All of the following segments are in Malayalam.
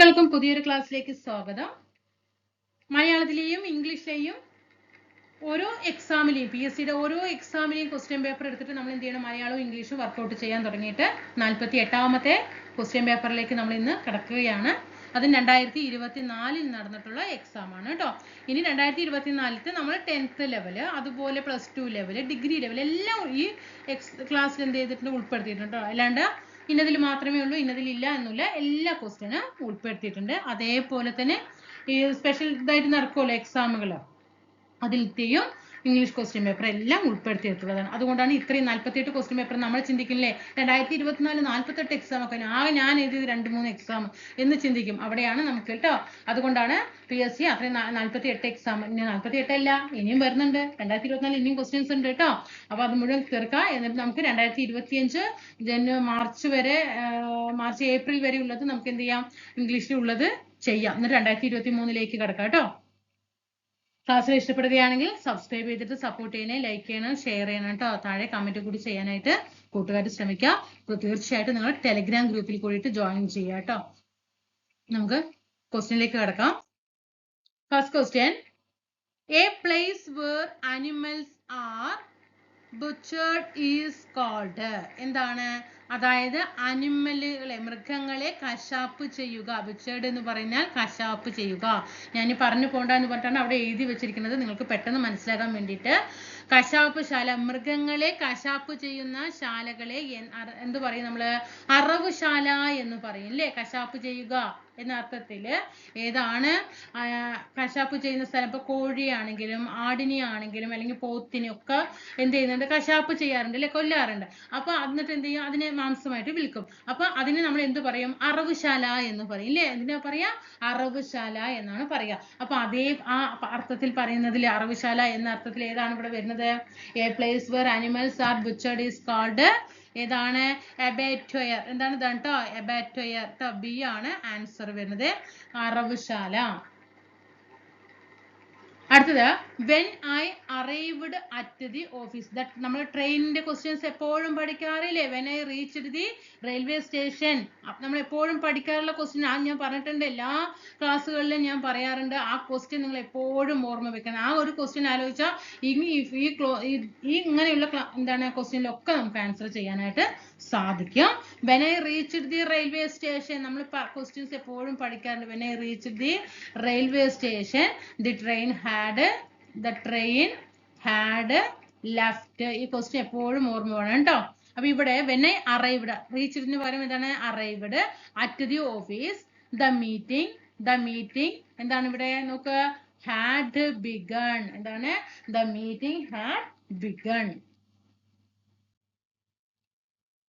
കുട്ടികൾക്കും പുതിയൊരു ക്ലാസ്സിലേക്ക് സ്വാഗതം. മലയാളത്തിലെയും ഇംഗ്ലീഷിലെയും ഓരോ എക്സാമിലെയും പി എസ് സിയുടെ ഓരോ എക്സാമിലെയും ക്വസ്റ്റ്യൻ പേപ്പർ എടുത്തിട്ട് നമ്മൾ എന്ത് ചെയ്യണം? മലയാളവും ഇംഗ്ലീഷും വർക്കൗട്ട് ചെയ്യാൻ തുടങ്ങിയിട്ട് നാൽപ്പത്തി എട്ടാമത്തെ ക്വസ്റ്റ്യൻ പേപ്പറിലേക്ക് നമ്മൾ ഇന്ന് കിടക്കുകയാണ്. അത് രണ്ടായിരത്തി ഇരുപത്തി നാലിൽ നടന്നിട്ടുള്ള എക്സാം ആണ് കേട്ടോ. ഇനി രണ്ടായിരത്തി ഇരുപത്തി നാലിലത്തെ നമ്മൾ ടെൻത്ത് ലെവൽ അതുപോലെ plus two level degree level എല്ലാം ഈ എക്സ് ക്ലാസ്സിൽ എന്ത് ചെയ്തിട്ടുണ്ട്? ഉൾപ്പെടുത്തിയിട്ടുണ്ട് കേട്ടോ. അല്ലാണ്ട് ഇന്നതിൽ മാത്രമേ ഉള്ളൂ ഇന്നതിൽ ഇല്ല എന്നില്ല എല്ലാ ക്വസ്റ്റ്യനും ഉൾപ്പെടുത്തിയിട്ടുണ്ട്. അതേപോലെ തന്നെ ഈ സ്പെഷ്യൽ ഇതായിട്ട് നടക്കുമല്ലോ എക്സാമുകൾ അതിലത്തെയും ഇംഗ്ലീഷ് ക്വസ്റ്റ്യൻ പേപ്പർ എല്ലാം ഉൾപ്പെടുത്തിയിട്ടുള്ളതാണ് അതുകൊണ്ടാണ് ഇത്രയും നാൽപ്പത്തിയെട്ട് ക്വസ്റ്റ്യൻ പേപ്പർ നമ്മൾ ചിന്തിക്കില്ലേ രണ്ടായിരത്തി ഇരുപത്തിനാല് നാൽപ്പത്തെട്ട് എക്സാം ഒക്കെ ആകെ ഞാൻ എഴുതിയത് രണ്ട് മൂന്ന് എക്സാം എന്ന് ചിന്തിക്കും. അവിടെയാണ് നമുക്ക് കേട്ടോ അതുകൊണ്ടാണ് പി എസ് സി അത്രയും നാൽപ്പത്തി എട്ട് എക്സാം ഇനി നാൽപ്പത്തി എട്ടല്ല ഇനിയും വരുന്നുണ്ട്. രണ്ടായിരത്തി ഇരുപത്തിനാല് ഇനിയും ക്വസ്റ്റ്യൻസ് ഉണ്ട് കേട്ടോ അപ്പൊ അത് മുഴുവൻ തീർക്കാം എന്നിട്ട് നമുക്ക് രണ്ടായിരത്തി ഇരുപത്തിയഞ്ച് ജനു മാർച്ച് വരെ മാർച്ച് ഏപ്രിൽ വരെ ഉള്ളത് നമുക്ക് എന്ത് ചെയ്യാം? ഇംഗ്ലീഷിൽ ഉള്ളത് ചെയ്യാം. എന്നിട്ട് രണ്ടായിരത്തി ഇരുപത്തി മൂന്നിലേക്ക് കിടക്കാം കേട്ടോ ക്ലാസ്സിൽ ഇഷ്ടപ്പെടുകയാണെങ്കിൽ സബ്സ്ക്രൈബ് ചെയ്തിട്ട് സപ്പോർട്ട് ചെയ്യണേ ലൈക്ക് ചെയ്യണം ഷെയർ ചെയ്യണം കേട്ടോ. താഴെ കമന്റ് കൂടി ചെയ്യാനായിട്ട് കൂട്ടുകാർ ശ്രമിക്കുക അപ്പോൾ തീർച്ചയായിട്ടും നിങ്ങൾ ടെലിഗ്രാം ഗ്രൂപ്പിൽ കൂടിയിട്ട് ജോയിൻ ചെയ്യുക കേട്ടോ. നമുക്ക് ക്വസ്റ്റ്യനിലേക്ക് കിടക്കാം. First question a place where animals are butchered is called എന്താണ്? അതായത് അനിമലുകളെ മൃഗങ്ങളെ കശാപ്പ് ചെയ്യുക. ബുച്ചേർഡ് എന്ന് പറഞ്ഞാൽ കശാപ്പ് ചെയ്യുക. ഞാൻ പറഞ്ഞു പോണ്ട എന്ന് പറഞ്ഞിട്ടാണ് അവിടെ എഴുതി വെച്ചിരിക്കുന്നത്. നിങ്ങൾക്ക് പെട്ടെന്ന് മനസ്സിലാക്കാൻ വേണ്ടിയിട്ട്. കശാപ്പ് ശാല മൃഗങ്ങളെ കശാപ്പ് ചെയ്യുന്ന ശാലകളെ എന്ത് പറയും നമ്മൾ? അറവുശാല എന്ന് പറയും അല്ലേ? കശാപ്പ് ചെയ്യുക. എന്ന അർത്ഥത്തിൽ ഏതാണ് കശാപ്പ് ചെയ്യുന്ന സ്ഥലം ഇപ്പൊ കോഴിയാണെങ്കിലും ആടിനെ ആണെങ്കിലും അല്ലെങ്കിൽ പോത്തിനെ ഒക്കെ എന്ത് ചെയ്യുന്നുണ്ട്? കശാപ്പ് ചെയ്യാറുണ്ട് അല്ലെ? കൊല്ലാറുണ്ട്. അപ്പൊ എന്നിട്ട് എന്ത് ചെയ്യും? അതിനെ മാംസമായിട്ട് വിൽക്കും. അപ്പൊ അതിനെ നമ്മൾ എന്ത് പറയും? അറവുശാല എന്ന് പറയും അല്ലേ? എന്തിനാ പറയാ? അറവുശാല എന്നാണ് പറയുക അപ്പൊ അതേ ആ അർത്ഥത്തിൽ പറയുന്നതിൽ അറവുശാല എന്ന അർത്ഥത്തിൽ ഏതാണ് ഇവിടെ വരുന്നത്? A place where animals are butchered is called ഏതാണ് എബാറ്റോയർ എന്താണ് ഇതാണ് കേട്ടോ എബാറ്റോയർ കേട്ടോ ബി ആണ് ആൻസർ വരുന്നത്. അറവുശാല. അടുത്തത് when I arrived at the office that നമ്മൾ ട്രെയിനിന്റെ ക്വസ്റ്റ്യൻസ് എപ്പോഴും പഠിക്കാറില്ലേ? When I reached the railway station. നമ്മൾ എപ്പോഴും പഠിക്കാറുള്ള ക്വസ്റ്റ്യൻ ആ ഞാൻ പറഞ്ഞിട്ടുണ്ട്. എല്ലാ ക്ലാസ്സുകളിലും ഞാൻ പറയാറുണ്ട് ആ ക്വസ്റ്റ്യൻ നിങ്ങൾ എപ്പോഴും ഓർമ്മ വെക്കണം. ആ ഒരു ക്വസ്റ്റ്യൻ ആലോചിച്ചാൽ ഈ ക്ലോ ഈ- ഇങ്ങനെയുള്ള എന്താണ് ക്വസ്റ്റ്യനിലൊക്കെ നമുക്ക് ആൻസർ ചെയ്യാനായിട്ട് സാധിക്കും. When I reached the railway station നമ്മൾ ക്വസ്റ്റ്യൻസ് എപ്പോഴും പഠിക്കാറുണ്ട്. When I reached the railway station the train had the train had left ഈ ക്വസ്റ്റ്യൻ എപ്പോഴും ഓർമ്മ വേണം കേട്ടോ അപ്പൊ ഇവിടെ വെൻ ഐ അറൈവ്ഡ് റീച്ച്ഡിന് പകരം എന്താണ്? Arrived at the office the meeting the meeting എന്താണ് ഇവിടെ? നോക്ക് ഹാഡ് ബിഗൺ എന്താണ്? The meeting had begun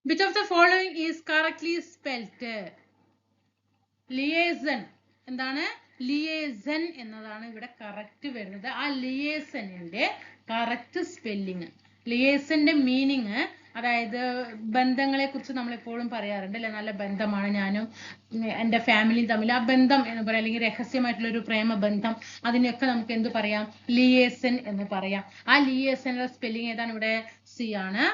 which of the following is correctly spelt liaison എന്താണ്? ലിയേസൺ എന്നതാണ് ഇവിടെ കറക്റ്റ് വരുന്നത്. ആ ലിയേസണിന്റെ കറക്റ്റ് സ്പെല്ലിങ് ലിയേസന്റെ മീനിങ് അതായത് ബന്ധങ്ങളെ കുറിച്ച് നമ്മൾ എപ്പോഴും പറയാറുണ്ട് അല്ലെ? നല്ല ബന്ധമാണ് ഞാനും എന്റെ ഫാമിലിയും തമ്മിൽ. ആ ബന്ധം എന്ന് പറയാം അല്ലെങ്കിൽ രഹസ്യമായിട്ടുള്ള ഒരു പ്രേമ ബന്ധം അതിനൊക്കെ നമുക്ക് എന്ത് പറയാം? ലിയേസൻ എന്ന് പറയാം. ആ ലിയേസന്റെ സ്പെല്ലിംഗ് ഏതാണ് ഇവിടെ? സി ആണ്.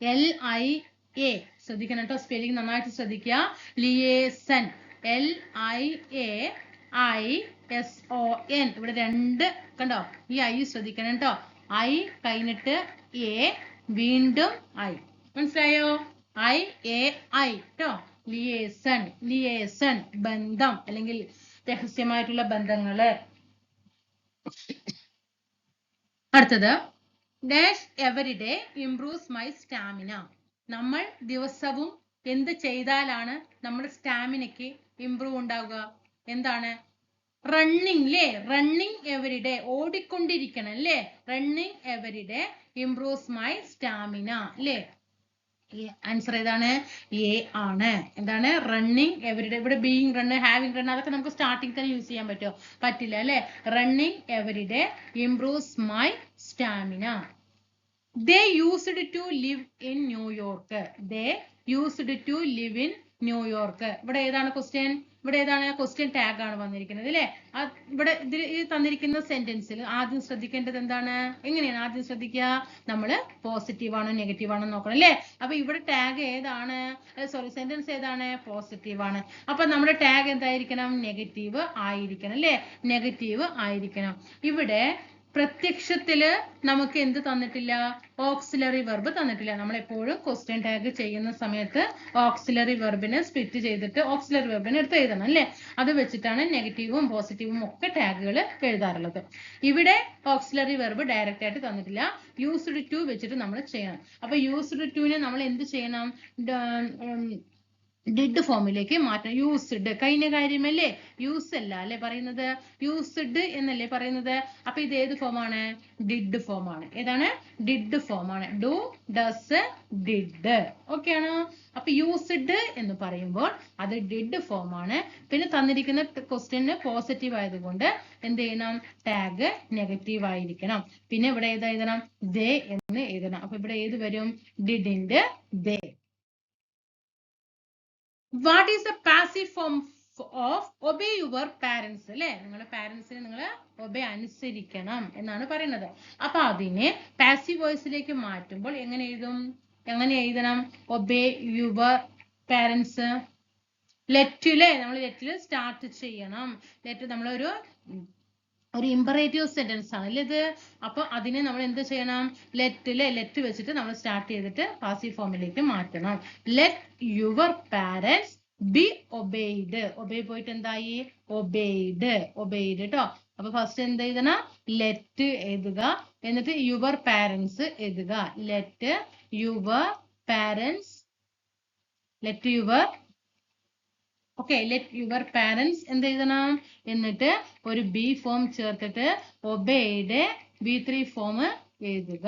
എൽ ഐ എ ശ്രദ്ധിക്കണം കേട്ടോ സ്പെല്ലിംഗ് നന്നായിട്ട് ശ്രദ്ധിക്കുക. Liaison. L I A I S O N ഇവിടെ രണ്ട് കണ്ടോ? ഈ ഐ ശ്രദ്ധിക്കണം കേട്ടോ. ഐ കഴിഞ്ഞിട്ട് എ വീണ്ടും ഐ മനസ്സിലായോ? ഐ എ ഐ കേട്ടോ ലിയേസൺ ലിയേസൺ ബന്ധം അല്ലെങ്കിൽ രഹസ്യമായിട്ടുള്ള ബന്ധങ്ങൾ. അടുത്തത് dash every day improves my stamina നമ്മൾ ദിവസവും എന്ത് ചെയ്താലാണ് നമ്മുടെ സ്റ്റാമിനയ്ക്ക് ഇംപ്രൂവ് ഉണ്ടാവുക? എന്താണ്? റണ്ണിങ് അല്ലേ റണ്ണിങ് എവറി ഡേ ഓടിക്കൊണ്ടിരിക്കണം അല്ലേ running every day improves my stamina അല്ലേ? ആൻസർ ഏതാണ്? എ ആണ്. എന്താണ്? റണ്ണിങ് എവരിഡേ ഇവിടെ ബീയിങ് റണ്ണ് ഹാവിങ് റണ്ണ് അതൊക്കെ നമുക്ക് സ്റ്റാർട്ടിങ് തന്നെ യൂസ് ചെയ്യാൻ പറ്റുമോ? പറ്റില്ല അല്ലെ? Running everyday improves my stamina they used to live in New York they used to live in New York ഇവിടെ ഏതാണ് ക്വസ്റ്റ്യൻ ഇവിടെ ഏതാണ്? ക്വസ്റ്റ്യൻ ടാഗ് ആണ് വന്നിരിക്കുന്നത് അല്ലേ? ഇവിടെ ഇതിൽ ഈ തന്നിരിക്കുന്ന സെന്റൻസിൽ ആദ്യം ശ്രദ്ധിക്കേണ്ടത് എന്താണ്? എങ്ങനെയാണ് ആദ്യം ശ്രദ്ധിക്കുക? നമ്മൾ പോസിറ്റീവ് ആണോ നെഗറ്റീവ് ആണോ നോക്കണം അല്ലേ? അപ്പൊ ഇവിടെ ടാഗ് ഏതാണ്? സോറി സെന്റൻസ് ഏതാണ്? പോസിറ്റീവ് ആണ്. അപ്പൊ നമ്മുടെ ടാഗ് എന്തായിരിക്കണം? നെഗറ്റീവ് ആയിരിക്കണം അല്ലേ? നെഗറ്റീവ് ആയിരിക്കണം. ഇവിടെ പ്രത്യക്ഷത്തിൽ നമുക്ക് എന്ത് തന്നിട്ടില്ല? ഓക്സിലറി വെർബ് തന്നിട്ടില്ല. നമ്മൾ എപ്പോഴും ക്വസ്റ്റ്യൻ ടാഗ് ചെയ്യുന്ന സമയത്ത് ഓക്സിലറി വെർബിനെ സ്പ്ലിറ്റ് ചെയ്തിട്ട് ഓക്സിലറി വെർബിനെ എടുത്ത് എഴുതണം അല്ലേ? അത് വെച്ചിട്ടാണ് നെഗറ്റീവും പോസിറ്റീവും ഒക്കെ ടാഗുകൾ എഴുതാറുള്ളത്. ഇവിടെ ഓക്സിലറി വെർബ് ഡയറക്റ്റ് ആയിട്ട് തന്നിട്ടില്ല. യൂസ്ഡ് ടു വെച്ചിട്ട് നമ്മൾ ചെയ്യണം. അപ്പൊ യൂസ്ഡ് ടുവിനെ നമ്മൾ എന്ത് ചെയ്യണം? ഡിഡ് ഫോമിലേക്ക് മാറ്റണം. യൂസ്ഡ് കഴിഞ്ഞ കാര്യമല്ലേ? യൂസ് അല്ല അല്ലെ പറയുന്നത്? യൂസ്ഡ് എന്നല്ലേ പറയുന്നത്? അപ്പൊ ഇത് ഏത് ഫോമാണ്? ഡിഡ് ഫോം ആണ് ഏതാണ്? ഡിഡ് ഫോം ആണ് ഡു ഡസ് ഡിഡ്. ഓക്കെ ആണോ? അപ്പൊ യൂസ്ഡ് എന്ന് പറയുമ്പോൾ അത് ഡിഡ് ഫോം ആണ് പിന്നെ തന്നിരിക്കുന്ന ക്വസ്റ്റ്യന് പോസിറ്റീവ് ആയതുകൊണ്ട് എന്ത് ചെയ്യണം? ടാഗ് നെഗറ്റീവ് ആയിരിക്കണം. പിന്നെ ഇവിടെ ഏത് എഴുതണം? ദേ എന്ന് എഴുതണം. അപ്പൊ ഇവിടെ ഏത് വരും? ഡിഡിന്റെ they. What is the passive form of obey your parents അല്ലെ? നിങ്ങളെ പാരൻസിനെ നിങ്ങൾ ഒബേ അനുസരിക്കണം എന്നാണ് പറയുന്നത്. അപ്പൊ അതിനെ പാസീവ് വോയിസിലേക്ക് മാറ്റുമ്പോൾ എങ്ങനെ എഴുതും? എങ്ങനെ എഴുതണം? ഒബേ യുവർ പാരൻസ് ലെറ്റിലെ നമ്മൾ ലെറ്റിൽ സ്റ്റാർട്ട് ചെയ്യണം. ലെറ്റ് നമ്മളൊരു ഒരു ഇമ്പറേറ്റീവ് സെന്റൻസ് ആണ്. അല്ലേ ഇത്? അപ്പൊ അതിനെ നമ്മൾ എന്ത് ചെയ്യണം? ലെറ്റിലെ ലെറ്റ് വെച്ചിട്ട് നമ്മൾ സ്റ്റാർട്ട് ചെയ്തിട്ട് പാസീവ് ഫോമിലേക്ക് മാറ്റണം. Let your parents be obeyed obey പോയിട്ട് എന്തായി? ഒബെയ്ഡ് ഒബെയ്ഡ് കേട്ടോ അപ്പൊ ഫസ്റ്റ് എന്ത് എഴുതണം? ലെറ്റ് എഴുതുക. എന്നിട്ട് യുവർ പാരൻസ് എഴുതുക. Let your parents let your okay let your parents എന്ത് എഴുതണം? എന്നിട്ട് ഒരു ബി ഫോം ചേർത്തിട്ട് ഒബേയുടെ ബി ത്രീ ഫോം എഴുതുക.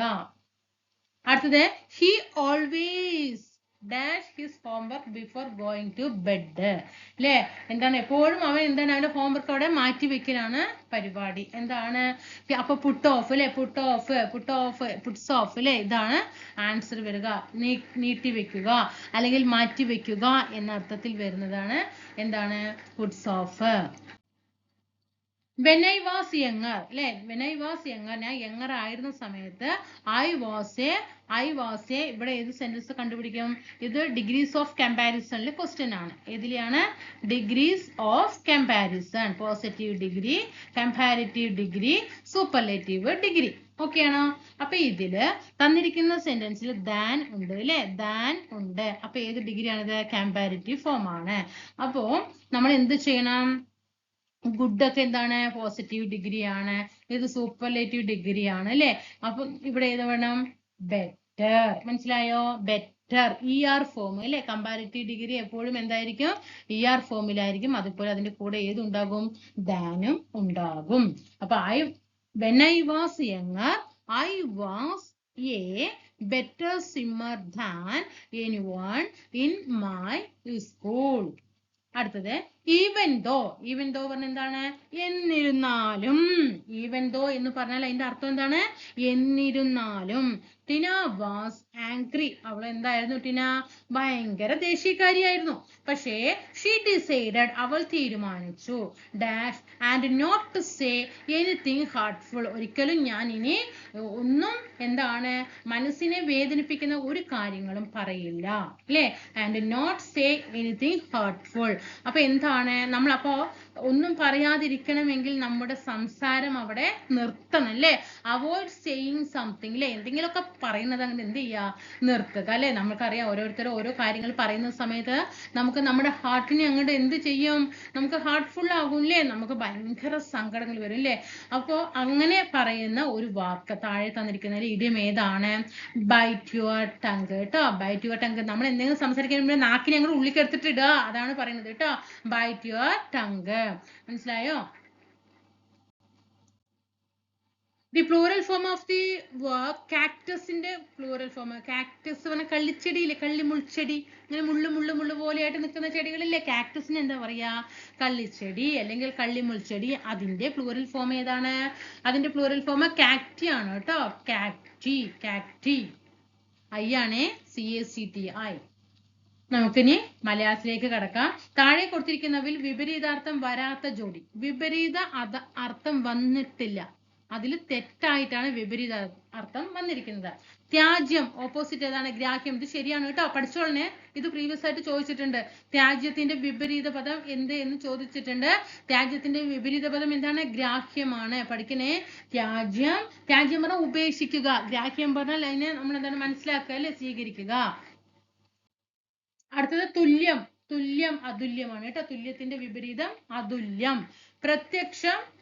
അടുത്തത് he always dash his homework before going to bed അല്ലേ എന്താണ്? എപ്പോഴും അവൻ എന്താണ്? അവന്റെ ഹോംവർക്ക് അവിടെ മാറ്റി വെക്കലാണ് പരിപാടി. എന്താണ്? അപ്പൊ പുട്ട് ഓഫ് അല്ലെ put off put off puts off അല്ലെ ഇതാണ് ആൻസർ വരിക. നീട്ടി വെക്കുക. അല്ലെങ്കിൽ മാറ്റി വെക്കുക എന്ന അർത്ഥത്തിൽ വരുന്നതാണ് എന്താണ്? Puts off when was younger അല്ലെ? വെൻ വാസ് യങ്ങർ ഞാൻ യങ്ങർ ആയിരുന്ന സമയത്ത് I was a I was a ഇവിടെ ഏത് സെന്റൻസ് കണ്ടുപിടിക്കും? ഇത് ഡിഗ്രീസ് ഓഫ് കമ്പാരിസണിലെ ക്വസ്റ്റ്യൻ ആണ്. ഏതിലെയാണ് degrees of comparison positive degree comparative degree superlative degree okay ആണോ? അപ്പൊ ഇതിൽ തന്നിരിക്കുന്ന സെന്റൻസിൽ ദാൻ ഉണ്ട് അല്ലെ? ദാൻ ഉണ്ട്. അപ്പൊ ഏത് ഡിഗ്രി ആണിത്? കമ്പാരിറ്റീവ് ഫോം ആണ്. അപ്പോ നമ്മൾ എന്ത് ചെയ്യണം? ഗുഡ് ഒക്കെ എന്താണ്? പോസിറ്റീവ് ഡിഗ്രി ആണ്. ഇത് സൂപ്പർലേറ്റീവ് ഡിഗ്രി ആണ് അല്ലെ? അപ്പൊ ഇവിടെ ഏത് വേണം? ബെറ്റർ മനസ്സിലായോ? ബെറ്റർ ഇ ആർ ഫോം അല്ലെ? കമ്പാരിറ്റീവ് ഡിഗ്രി എപ്പോഴും എന്തായിരിക്കും? ഇ ആർ ഫോമിലായിരിക്കും അതുപോലെ അതിന്റെ കൂടെ ഏതുണ്ടാകും ദാനും ഉണ്ടാകും. അപ്പൊ I when I was younger I was a better swimmer than anyone in my school അടുത്തത് ഈവൻ ദോ ഈവൻ ദോ പറഞ്ഞ എന്താണ്? എന്നിരുന്നാലും ഈവൻ ദോ എന്ന് പറഞ്ഞാൽ അതിന്റെ അർത്ഥം എന്താണ്? എന്നിരുന്നാലും. ടിന വാസ് ആംഗ്രി അവൾ എന്തായിരുന്നു ടിന? ഭയങ്കര ദേഷ്യക്കാരിയായിരുന്നു. പക്ഷേ ഷീ ഡിസൈഡഡ് അവൾ തീരുമാനിച്ചു. Dash and not to say anything hurtful ഒരിക്കലും ഞാൻ ഇനി ഒന്നും എന്താണ്? മനസ്സിനെ വേദനിപ്പിക്കുന്ന ഒരു കാര്യങ്ങളും പറയില്ല. അല്ലേ? And not say anything hurtful അപ്പൊ എന്താണ് നമ്മൾ അപ്പോ ഒന്നും പറയാതിരിക്കണമെങ്കിൽ നമ്മുടെ സംസാരം അവിടെ നിർത്തണം അല്ലേ അവോയ്ഡ് സെയിങ് സംതിങ് അല്ലേ എന്തെങ്കിലുമൊക്കെ പറയുന്നത് അങ്ങനെ എന്ത് ചെയ്യാ? നിർത്തുക അല്ലേ? നമുക്കറിയാം ഓരോരുത്തരും ഓരോ കാര്യങ്ങൾ പറയുന്ന സമയത്ത് നമുക്ക് നമ്മുടെ ഹാർട്ടിനെ അങ്ങോട്ട് എന്ത് ചെയ്യും? നമുക്ക് ഹാർട്ട്ഫുൾ ആകും അല്ലേ നമുക്ക് ഭയങ്കര സങ്കടങ്ങൾ വരും അല്ലേ അപ്പോൾ അങ്ങനെ പറയുന്ന ഒരു വാക്ക് താഴെ തന്നിരിക്കുന്നതിൽ ഇടിയം ഏതാണ്? ബൈറ്റ് യുവർ ടങ്ക് കേട്ടോ. ബൈറ്റ് യുവർ ടങ്ക് നമ്മൾ എന്തെങ്കിലും സംസാരിക്കാൻ നാക്കിനെ അങ്ങോട്ട് ഉള്ളിക്കെടുത്തിട്ട് ഇടുക. അതാണ് പറയുന്നത് കേട്ടോ. ബൈറ്റ് യുവർ ടങ്ക് മനസ്സിലായോ? The plural form of the word കാക്ടസിന്റെ plural form cactus പറഞ്ഞാൽ കള്ളിച്ചെടിയില്ലേ കള്ളി മുൾച്ചെടി. ഇങ്ങനെ മുള്ളു മുള്ളു മുള്ളു പോലെയായിട്ട് നിൽക്കുന്ന ചെടികളില്ലേ? കാക്ടസിന് എന്താ പറയാ? കള്ളിച്ചെടി അല്ലെങ്കിൽ കള്ളി മുൾച്ചെടി. അതിന്റെ പ്ലൂറൽ ഫോം ഏതാണ്? അതിന്റെ പ്ലൂറൽ ഫോം കാക്ടി ആണ് കേട്ടോ. കാക്ടി കാക്ടി ഐ ആണേ C A C T I നമുക്കിനി മലയാളത്തിലേക്ക് കടക്കാം. താഴെ കൊടുത്തിരിക്കുന്നവിൽ വിപരീതാർത്ഥം വരാത്ത ജോഡി. വിപരീത അർത്ഥം വന്നിട്ടില്ല. അതിൽ തെറ്റായിട്ടാണ് വിപരീത അർത്ഥം വന്നിരിക്കുന്നത്. ത്യാജ്യം ഓപ്പോസിറ്റ് ഏതാണ്? ഗ്രാഹ്യം. ഇത് ശരിയാണ് കേട്ടോ. പഠിച്ചോളനെ ഇത് പ്രീവിയസ് ആയിട്ട് ചോദിച്ചിട്ടുണ്ട്. ത്യാജ്യത്തിന്റെ വിപരീത പദം എന്ത് എന്ന് ചോദിച്ചിട്ടുണ്ട്. ത്യാജ്യത്തിന്റെ വിപരീത പദം എന്താണ്? ഗ്രാഹ്യമാണ്. പഠിക്കണേ. ത്യാജ്യം. ത്യാജ്യം പറഞ്ഞാൽ ഉപേക്ഷിക്കുക. ഗ്രാഹ്യം പറഞ്ഞാൽ അതിനെ നമ്മൾ എന്താണ്? മനസ്സിലാക്കുക അല്ലെ? സ്വീകരിക്കുക. അടുത്തത് തുല്യം. തുല്യം അതുല്യമാണ് കേട്ടോ. തുല്യത്തിന്റെ വിപരീതം അതുല്യം. പ്രത്യക്ഷം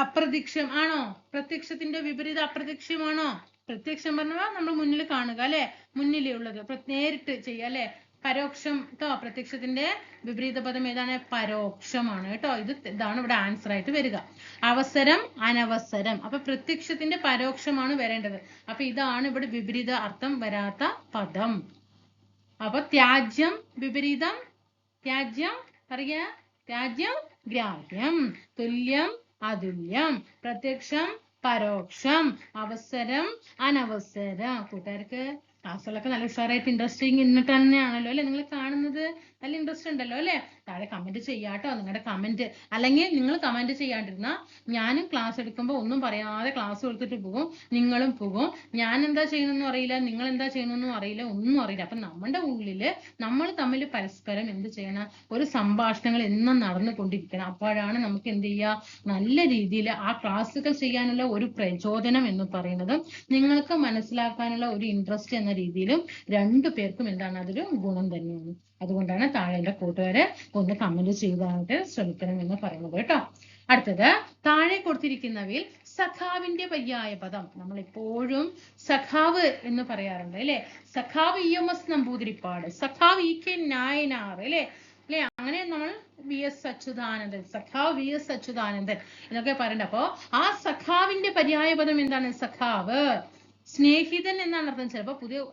അപ്രത്യക്ഷം ആണോ? പ്രത്യക്ഷത്തിന്റെ വിപരീതം അപ്രത്യക്ഷമാണോ പ്രത്യക്ഷം പറഞ്ഞാൽ നമ്മൾ മുന്നിൽ കാണുക അല്ലെ? മുന്നിലേ ഉള്ളത്. നേരിട്ട് ചെയ്യുക അല്ലെ? പരോക്ഷം കേട്ടോ പ്രത്യക്ഷത്തിന്റെ വിപരീത പദം ഏതാണ്? പരോക്ഷമാണ് കേട്ടോ. ഇത് ഇതാണ് ഇവിടെ ആൻസർ ആയിട്ട് വരിക. അവസരം അനവസരം. അപ്പൊ പ്രത്യക്ഷത്തിന്റെ പരോക്ഷമാണ് വരേണ്ടത്. അപ്പൊ ഇതാണ് ഇവിടെ വിപരീത അർത്ഥം വരാത്ത പദം. അപ്പൊ ത്യാജ്യം വിപരീതം. ത്യാജ്യം പറയുക ത്യാജ്യം ഗ്രാഹ്യം തുല്യം അതുല്യം പ്രത്യക്ഷം പരോക്ഷം അവസരം അനവസരം. കൂട്ടുകാർക്ക് ക്ലാസ്സുകളൊക്കെ നല്ല ഉഷാറായിട്ട് ഇൻട്രസ്റ്റിംഗ് ഇന്നിട്ട് തന്നെയാണല്ലോ അല്ലെ നിങ്ങൾ കാണുന്നത്? നല്ല ഇൻട്രസ്റ്റ് ഉണ്ടല്ലോ അല്ലേ? താഴെ കമന്റ് ചെയ്യാട്ടോ നിങ്ങളുടെ കമന്റ് അല്ലെങ്കിൽ നിങ്ങൾ കമന്റ് ചെയ്യാണ്ടിരുന്ന ഞാനും ക്ലാസ് എടുക്കുമ്പോൾ ഒന്നും പറയാതെ ക്ലാസ് കൊടുത്തിട്ട് പോകും നിങ്ങളും പോകും. ഞാൻ എന്താ ചെയ്യുന്നെന്നും അറിയില്ല നിങ്ങൾ എന്താ ചെയ്യുന്നെന്നും അറിയില്ല ഒന്നും അറിയില്ല. അപ്പൊ നമ്മുടെ ഉള്ളിൽ നമ്മൾ തമ്മിൽ പരസ്പരം എന്ത് ചെയ്യണം? ഒരു സംഭാഷണങ്ങൾ എന്നും നടന്നുകൊണ്ടിരിക്കണം. അപ്പോഴാണ് നമുക്ക് എന്ത് ചെയ്യുക നല്ല രീതിയിൽ ആ ക്ലാസ്സുകൾ ചെയ്യാനുള്ള ഒരു പ്രചോദനം എന്ന് പറയുന്നത് നിങ്ങൾക്ക് മനസ്സിലാക്കാനുള്ള ഒരു ഇൻട്രസ്റ്റ് എന്ന രീതിയിലും രണ്ടു പേർക്കും എന്താണ് അതൊരു ഗുണം തന്നെയാണ്. അതുകൊണ്ടാണ് താഴെ എന്റെ കൂട്ടുകാരെ ഒന്ന് കമന്റ് ചെയ്തായിട്ട് ശ്രമിക്കണം എന്ന് പറയുന്നത് കേട്ടോ. അടുത്തത് താഴെ കൊടുത്തിരിക്കുന്നവയിൽ സഖാവിന്റെ പര്യായ പദം. നമ്മൾ എപ്പോഴും സഖാവ് എന്ന് പറയാറുണ്ട് അല്ലെ? സഖാവ് ഇ എം എസ് നമ്പൂതിരിപ്പാട്. സഖാവ് ഇ കെ നായനാർ അല്ലെ? അല്ലെ? അങ്ങനെ നമ്മൾ വി എസ് അച്യുതാനന്ദൻ സഖാവ് വി എസ് അച്യുതാനന്ദൻ എന്നൊക്കെ പറയണ്ട. അപ്പോ ആ സഖാവിന്റെ പര്യായ പദം എന്താണ്? സഖാവ്. സ്നേഹിതൻ എന്നാണ് അർത്ഥം. ചിലപ്പോ പുതിയ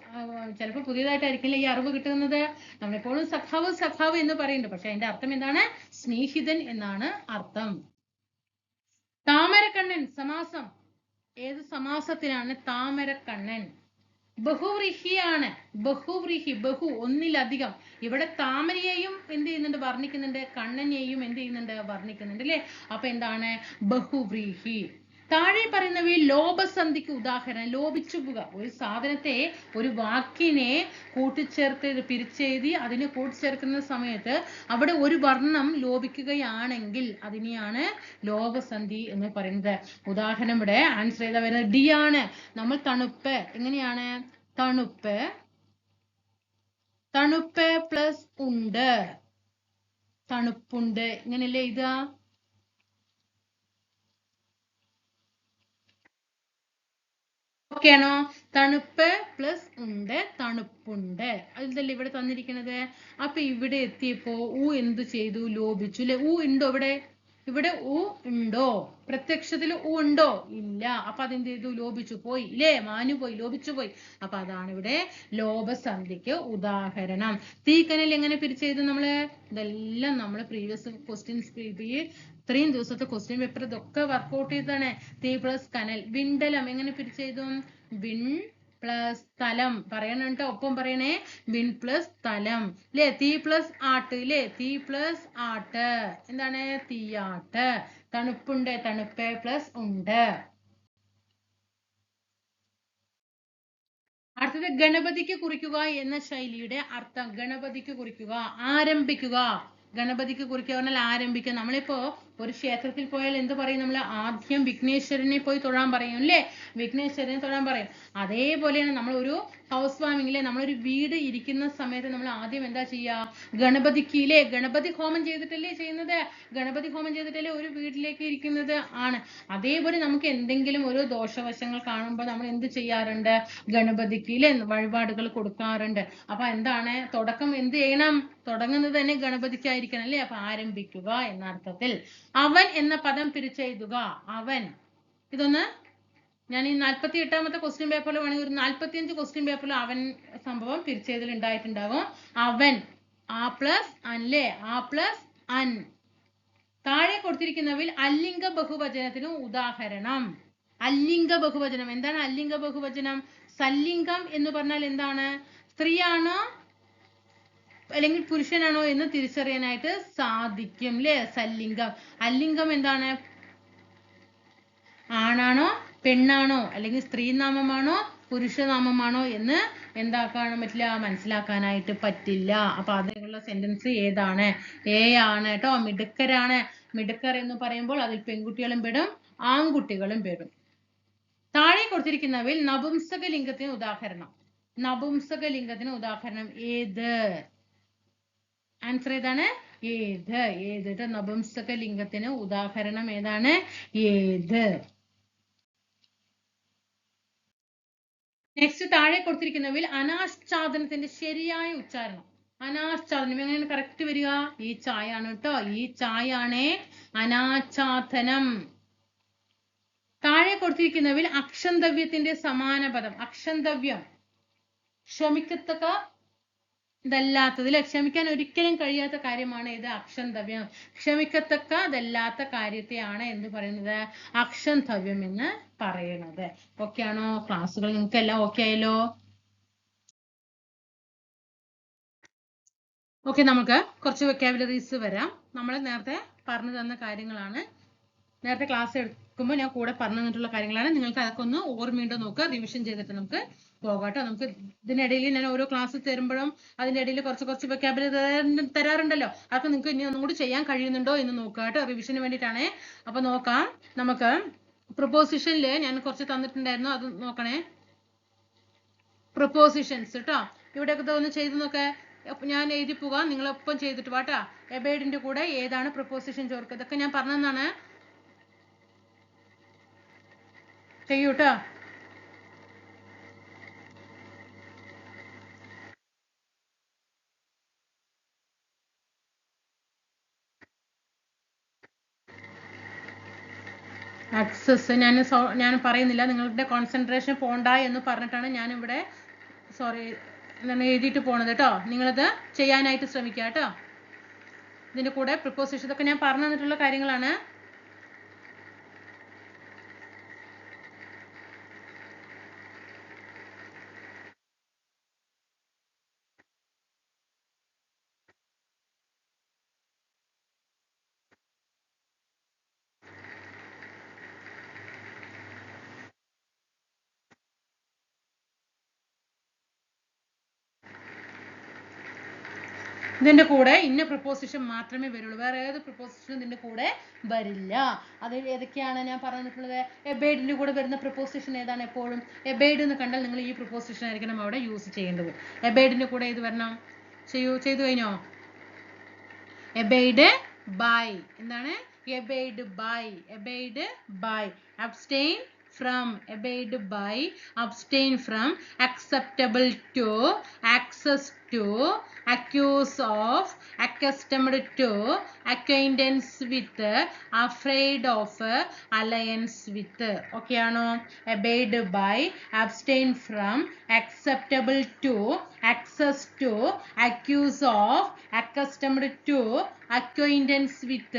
ചിലപ്പോ പുതിയതായിട്ടായിരിക്കില്ല ഈ അറിവ് കിട്ടുന്നത്? നമ്മളെപ്പോഴും സഖാവ് സഖാവ് എന്ന് പറയുന്നുണ്ട്. പക്ഷെ അതിന്റെ അർത്ഥം എന്താണ്? സ്നേഹിതൻ എന്നാണ് അർത്ഥം. താമരക്കണ്ണൻ സമാസം. ഏത് സമാസത്തിനാണ് താമരക്കണ്ണൻ? ബഹുവ്രീഹിയാണ്. ബഹുവ്രീഹി ബഹു ഒന്നിലധികം. ഇവിടെ താമരയെയും എന്ത് ചെയ്യുന്നുണ്ട്? വർണിക്കുന്നുണ്ട്. കണ്ണനെയും എന്ത് ചെയ്യുന്നുണ്ട്? വർണിക്കുന്നുണ്ട് അല്ലെ? അപ്പൊ എന്താണ്? ബഹുവ്രീഹി. താഴെ പറയുന്നവയിൽ ലോഭസന്ധിക്ക് ഉദാഹരണം. ലോപിച്ചു പോവുക ഒരു സാധനത്തെ ഒരു വാക്കിനെ കൂട്ടിച്ചേർത്ത് പിരിച്ചെഴുതി അതിനെ കൂട്ടിച്ചേർക്കുന്ന സമയത്ത് അവിടെ ഒരു വർണം ലോപിക്കുകയാണെങ്കിൽ അതിനെയാണ് ലോഭസന്ധി എന്ന് പറയുന്നത്. ഉദാഹരണം ഇവിടെ ആൻസർ ചെയ്താൽ വരുന്നത്. ഡി ആണ്. നമ്മൾ തണുപ്പ്. എങ്ങനെയാണ്? തണുപ്പ്. തണുപ്പ് പ്ലസ് ഉണ്ട്. തണുപ്പുണ്ട്. ഇങ്ങനെയല്ലേ ഇതാ ഓക്കെ തണുപ്പ് പ്ലസ് ഉണ്ട് തണുപ്പുണ്ട്. അതല്ലേ ഇവിടെ തന്നിരിക്കുന്നത് അപ്പൊ ഇവിടെ എത്തിയപ്പോ ഊ എന്തു ചെയ്തു? ലോപിച്ചു. അല്ലെ ഊ ഉണ്ടോ ഇവിടെ? ഇവിടെ ഊ ഉണ്ടോ? പ്രത്യക്ഷത്തിൽ ഊ ഉണ്ടോ? ഇല്ല. അപ്പൊ അതെന്ത് ചെയ്തു? ലോപിച്ചു പോയി. ഇല്ലേ? മാനു പോയി. ലോപിച്ചു പോയി. അപ്പൊ അതാണ് ഇവിടെ ലോപസന്ധിക്ക് ഉദാഹരണം. തീക്കനൽ എങ്ങനെ പിരിച്ചെഴുതും നമ്മൾ? ഇതെല്ലാം നമ്മൾ പ്രീവിയസ് ക്വസ്റ്റ്യൻസ് ഇത്രയും ദിവസത്തെ ക്വസ്റ്റ്യൻ പേപ്പർ ഇതൊക്കെ വർക്ക്ഔട്ട് ചെയ്താണ് തീ പ്ലസ് കനൽ. വിണ്ടലം എങ്ങനെ പിരിച്ചെഴുതും വിൺ പ്ലസ് തലം. പറയണം ഒപ്പം പറയണേ. വിൺ പ്ലസ് തലം. ല്ലേ? തീ പ്ലസ് ആട്ട്. ല്ലേ? തീ പ്ലസ് ആട്ട്. എന്താണ്? തീയാട്ട്. തണുപ്പുണ്ട്. തണുപ്പ് പ്ലസ് ഉണ്ട്. അടുത്തത് ഗണപതിക്ക് കുറിക്കുക എന്ന ശൈലിയുടെ അർത്ഥം ഗണപതിക്ക് കുറിക്കുക. ആരംഭിക്കുക. ഗണപതിക്ക് കുറിക്കുക പറഞ്ഞാൽ ആരംഭിക്കുക. നമ്മളിപ്പോ ഒരു ക്ഷേത്രത്തിൽ പോയാൽ എന്ത് പറയും നമ്മൾ ആദ്യം വിഘ്നേശ്വരനെ പോയി തൊഴാൻ പറയും അല്ലേ? വിഘ്നേശ്വരനെ തൊഴാൻ പറയും. അതേപോലെയാണ് നമ്മൾ ഒരു ഹൗസ് വാമിങ്ങിലെ നമ്മളൊരു വീട് ഇരിക്കുന്ന സമയത്ത് നമ്മൾ ആദ്യം എന്താ ചെയ്യുക ഇല്ലേ ഗണപതി ഹോമം ചെയ്തിട്ടല്ലേ ചെയ്യുന്നത്? ഗണപതി ഹോമം ചെയ്തിട്ടല്ലേ ഒരു വീട്ടിലേക്ക് ഇരിക്കുന്നത് ആണ്. അതേപോലെ നമുക്ക് എന്തെങ്കിലും ഒരു ദോഷവശങ്ങൾ കാണുമ്പോൾ നമ്മൾ എന്ത് ചെയ്യാറുണ്ട്? ഗണപതിക്ക് ഇല്ലേ വഴിപാടുകൾ കൊടുക്കാറുണ്ട്. അപ്പൊ എന്താണ്? തുടക്കം എന്ത് ചെയ്യണം? തുടങ്ങുന്നത് തന്നെ ഗണപതിക്കായിരിക്കണം അല്ലേ? അപ്പൊ ആരംഭിക്കുക എന്ന അർത്ഥത്തിൽ അവൻ എന്ന പദം പിരിച്ചെഴുതുക അവൻ. ഇതൊന്ന് ഞാൻ ഈ നാൽപ്പത്തി എട്ടാമത്തെ ക്വസ്റ്റ്യൻ പേപ്പറിൽ വേണമെങ്കിൽ ഒരു നാൽപ്പത്തിയഞ്ച് ക്വസ്റ്റ്യൻ പേപ്പറിൽ അവൻ സംഭവം തിരിച്ചതിൽ ഉണ്ടായിട്ടുണ്ടാകും അവൻ ആ പ്ലസ് അല്ലേ ആ പ്ലസ് അൻ താഴെ കൊടുത്തിരിക്കുന്നവയിൽ അല്ലിംഗ ബഹുവചനത്തിന് ഉദാഹരണം. അല്ലിംഗ ബഹുവചനം. എന്താണ് അല്ലിംഗ ബഹുവചനം? സല്ലിംഗം എന്ന് പറഞ്ഞാൽ എന്താണ്? സ്ത്രീയാണോ അല്ലെങ്കിൽ പുരുഷനാണോ എന്ന് തിരിച്ചറിയാനായിട്ട് സാധിക്കും അല്ലേ സല്ലിംഗം. അല്ലിംഗം എന്താണ്? ആണാണോ പെണ്ണാണോ അല്ലെങ്കിൽ സ്ത്രീനാമമാണോ പുരുഷനാമമാണോ എന്ന് എന്താക്കാൻ പറ്റില്ല മനസ്സിലാക്കാനായിട്ട് പറ്റില്ല. അപ്പൊ അതിനുള്ള സെന്റൻസ് ഏതാണ്? ഏ ആണ് കേട്ടോ. മിടുക്കരാണ്. മിടുക്കർ എന്ന് പറയുമ്പോൾ അതിൽ പെൺകുട്ടികളും പെടും ആൺകുട്ടികളും പെടും. താഴെ കൊടുത്തിരിക്കുന്നവയിൽ നപുംസക ലിംഗത്തിന് ഉദാഹരണം. നപുംസക ലിംഗത്തിന് ഉദാഹരണം ഏത്? ആൻസർ ഏതാണ്? ഏത്? ഏത്? നപുംസക ലിംഗത്തിന് ഉദാഹരണം ഏതാണ്? ഏത്? നെക്സ്റ്റ് താഴെ കൊടുത്തിരിക്കുന്നവയിൽ അനാശ്ചാദനത്തിന്റെ ശരിയായ ഉച്ചാരണം. അനാശ്ചാദനം എങ്ങനെയാണ് കറക്റ്റ് വരിക? ഈ ചായ ആണ് കേട്ടോ. ഈ ചായ ആണേ അനാച്ഛാദനം. താഴെ കൊടുത്തിരിക്കുന്നവയിൽ അക്ഷന്തവ്യത്തിന്റെ സമാന പദം അക്ഷന്തവ്യം. ക്ഷമിക്കത്തക്ക ഇതല്ലാത്തതിൽ ക്ഷമിക്കാൻ ഒരിക്കലും കഴിയാത്ത കാര്യമാണ് ഇത് അക്ഷന്തവ്യം. ക്ഷമിക്കത്തക്ക അതല്ലാത്ത കാര്യത്തെയാണ് എന്ന് പറയുന്നത്? അക്ഷന്തവ്യം എന്ന് പറയുന്നത്. ഓക്കെ ആണോ? ക്ലാസ്സുകൾ നിങ്ങൾക്ക് എല്ലാം ഓക്കെ ആയല്ലോ? ഓക്കെ നമുക്ക് കുറച്ച് വെക്കാബുലറീസ് വരാം. നമ്മൾ നേരത്തെ പറഞ്ഞു തന്ന കാര്യങ്ങളാണ്. നേരത്തെ ക്ലാസ് എടുക്കുമ്പോൾ ഞാൻ കൂടെ പറഞ്ഞു തന്നിട്ടുള്ള കാര്യങ്ങളാണ്. നിങ്ങൾക്ക് അതൊക്കെ ഒന്ന് ഓർമ്മയുണ്ടോ നോക്കുക. റിവിഷൻ ചെയ്തിട്ട് നമുക്ക് പോകാട്ടോ നമുക്ക് ഇതിനിടയിൽ ഞാൻ ഓരോ ക്ലാസ് തരുമ്പോഴും അതിന്റെ ഇടയിൽ കുറച്ച് കുറച്ച് വെക്കാബിലി തരാറുണ്ടല്ലോ. അതൊക്കെ നിങ്ങൾക്ക് ഇനി ഒന്നും കൂടി ചെയ്യാൻ കഴിയുന്നുണ്ടോ എന്ന് നോക്കുക കേട്ടോ. റിവിഷന് വേണ്ടിയിട്ടാണേ. അപ്പൊ നോക്കാം. നമുക്ക് പ്രൊപ്പോസിഷനിൽ ഞാൻ കുറച്ച് തന്നിട്ടുണ്ടായിരുന്നു. അത് നോക്കണേ. പ്രൊപ്പോസിഷൻസ് കേട്ടോ ഇവിടെയൊക്കെ ഒന്ന് ചെയ്ത് നോക്കേ. ഞാൻ എഴുതി പോകാം നിങ്ങളൊപ്പം ചെയ്തിട്ട് വാട്ടാ എബേഡിന്റെ കൂടെ ഏതാണ് പ്രൊപ്പോസിഷൻ ചോർക്കുക ഇതൊക്കെ ഞാൻ പറഞ്ഞതാണ്. ചെയ്യൂട്ടോ? ആക്സസ് ഞാൻ ഞാൻ പറയുന്നില്ല. നിങ്ങളുടെ കോൺസെൻട്രേഷൻ പോണ്ട എന്ന് പറഞ്ഞിട്ടാണ് ഞാൻ ഇവിടെ സോറി എന്താണ് എഴുതിയിട്ട് പോണത് കേട്ടോ നിങ്ങളത് ചെയ്യാനായിട്ട് ശ്രമിക്കുക കേട്ടോ ഇതിന്റെ കൂടെ പ്രിപ്പോസിഷൻ ഇതൊക്കെ ഞാൻ പറഞ്ഞു തന്നിട്ടുള്ള കാര്യങ്ങളാണ്. ഇതിന്റെ കൂടെ ഇന്ന പ്രപ്പോസിഷൻ മാത്രമേ വരുള്ളൂ. വേറെ ഏത് പ്രപ്പോസിഷനും ഇതിന്റെ കൂടെ വരില്ല. അത് ഏതൊക്കെയാണ് ഞാൻ പറഞ്ഞിട്ടുള്ളത്? എബൈഡിന്റെ കൂടെ വരുന്ന പ്രപ്പോസിഷൻ ഏതാണ് എപ്പോഴും? എബൈഡ് എന്ന് കണ്ടാൽ നിങ്ങൾ ഈ പ്രപ്പോസിഷൻ ആയിരിക്കണം അവിടെ യൂസ് ചെയ്യേണ്ടത്. എബൈഡിന്റെ കൂടെ ഇത് വരണം? ചെയ്യൂ ചെയ്തു കഴിഞ്ഞോ? എബൈഡ് ബൈ എന്താണ്? Abide by abide by abstain from, abide by, abstain from, acceptable to, access to, accuse of, accustomed to, acquaintance with, afraid of, alliance with. Okay, ano? Abide by, abstain from, acceptable to, access to, accuse of, accustomed to, acquaintance with,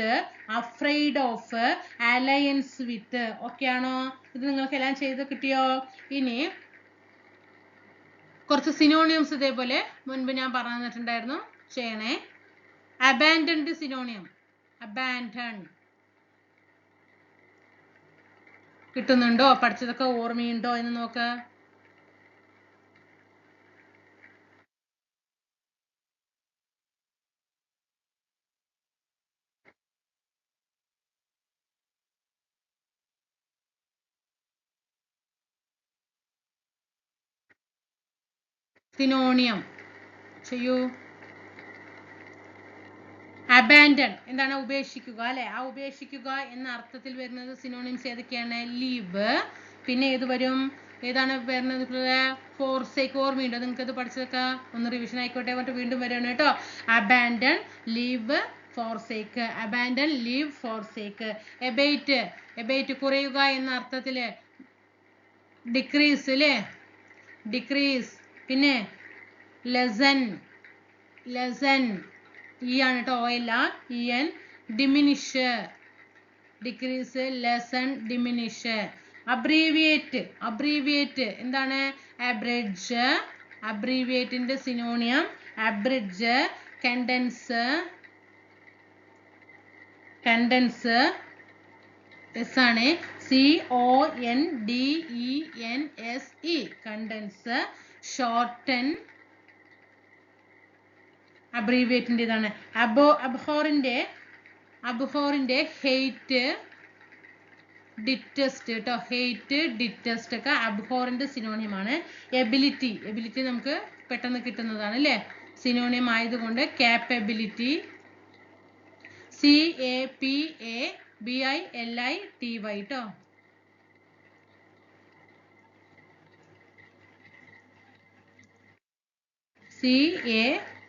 afraid of, alliance with. Okay, ano? ഇത് നിങ്ങൾക്ക് എല്ലാം ചെയ്ത് കിട്ടിയോ? ഇനി കുറച്ച് സിനോണിയംസ് ഇതേപോലെ മുൻപ് ഞാൻ പറഞ്ഞു ചെയ്യണേ. അബാൻഡൻഡ് സിനോണിയം അബാൻഡൺ കിട്ടുന്നുണ്ടോ? പഠിച്ചതൊക്കെ ഓർമ്മയുണ്ടോ എന്ന് നോക്ക്. സിനോണിയം. ചെയ്യൂ. അബാൻഡൺ എന്താണ് ഉപേക്ഷിക്കുക അല്ലെ? ആ ഉപേക്ഷിക്കുക എന്ന അർത്ഥത്തിൽ വരുന്നത് സിനോണിംസ് ഏതൊക്കെയാണ്? ലീവ് പിന്നെ ഏത് വരും? ഏതാണ് വരുന്നത്? ഫോർസേക്ക് ഓർമ്മയുണ്ടോ? നിങ്ങൾക്ക് ഇത് പഠിച്ചതൊക്കെ ഒന്ന് റിവിഷൻ ആയിക്കോട്ടെ എന്നിട്ട് വീണ്ടും വരികയാണ് കേട്ടോ. Abandon leave forsake abandon leave forsake abate abate കുറയുക എന്ന അർത്ഥത്തിൽ ഡിക്രീസ് അല്ലേ ഡിക്രീസ് പിന്നെ ലെസൻ ലെസൻ ഇ ആണ് കേട്ടോ ഓ അല്ല E N diminish decrease lessen diminish abbreviate abbreviate എന്താണ്? Abridge അബ്രീവിയേറ്റിന്റെ synonym abridge condense condense S ആണ്. C O N D E N S E condense shorten അബ്രീവിയേറ്റിന്റെ ഇതാണ് അബോ അബ്ഹോറിന്റെ അബ്ഹോറിന്റെ ഹെയ്റ്റ് ഡിറ്റസ്റ്റ് കേട്ടോ ഹെയ്റ്റ് ഡിറ്റസ്റ്റ് ഒക്കെ അബ്ഹോറിന്റെ സിനോണിയമാണ് എബിലിറ്റി എബിലിറ്റി നമുക്ക് പെട്ടെന്ന് കിട്ടുന്നതാണ് അല്ലേ? സിനോണിയം ആയതുകൊണ്ട് capability C A P A B I L I T Y കേട്ടോ C A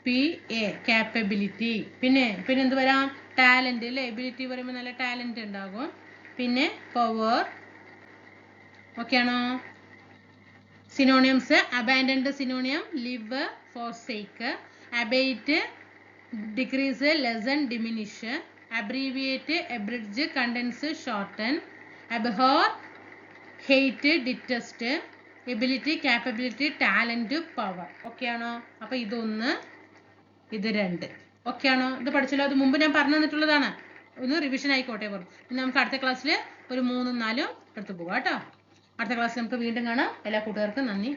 P A capability പിന്നെ പിന്നെ എന്ത് വരാം? ടാലന്റ് അല്ലേ എബിലിറ്റി പറയുമ്പോൾ നല്ല ടാലന്റ് ഉണ്ടാകും പിന്നെ പവർ ഓക്കെ ആണോ? Synonyms abandoned synonym leave for sake abate decrease lessen diminish abbreviate abridge condense shorten abhor hate detest ability capability talent power ആണോ? അപ്പോൾ ഇതൊന്ന് ഇത് രണ്ട്. ആണോ? ഇത് പഠിച്ചല്ലോ? അത് മുമ്പ് ഞാൻ പറഞ്ഞു തന്നിട്ടുള്ളതാണ്. ഒന്ന് റിവിഷൻ ആയിക്കോട്ടെ പറഞ്ഞു. നമുക്ക് അടുത്ത ക്ലാസ്സിൽ ഒരു മൂന്നും നാലും എടുത്തു പോകാം കേട്ടോ. അടുത്ത ക്ലാസ്സിൽ നമുക്ക് വീണ്ടും കാണാം. എല്ലാ കൂട്ടുകാർക്കും നന്ദി.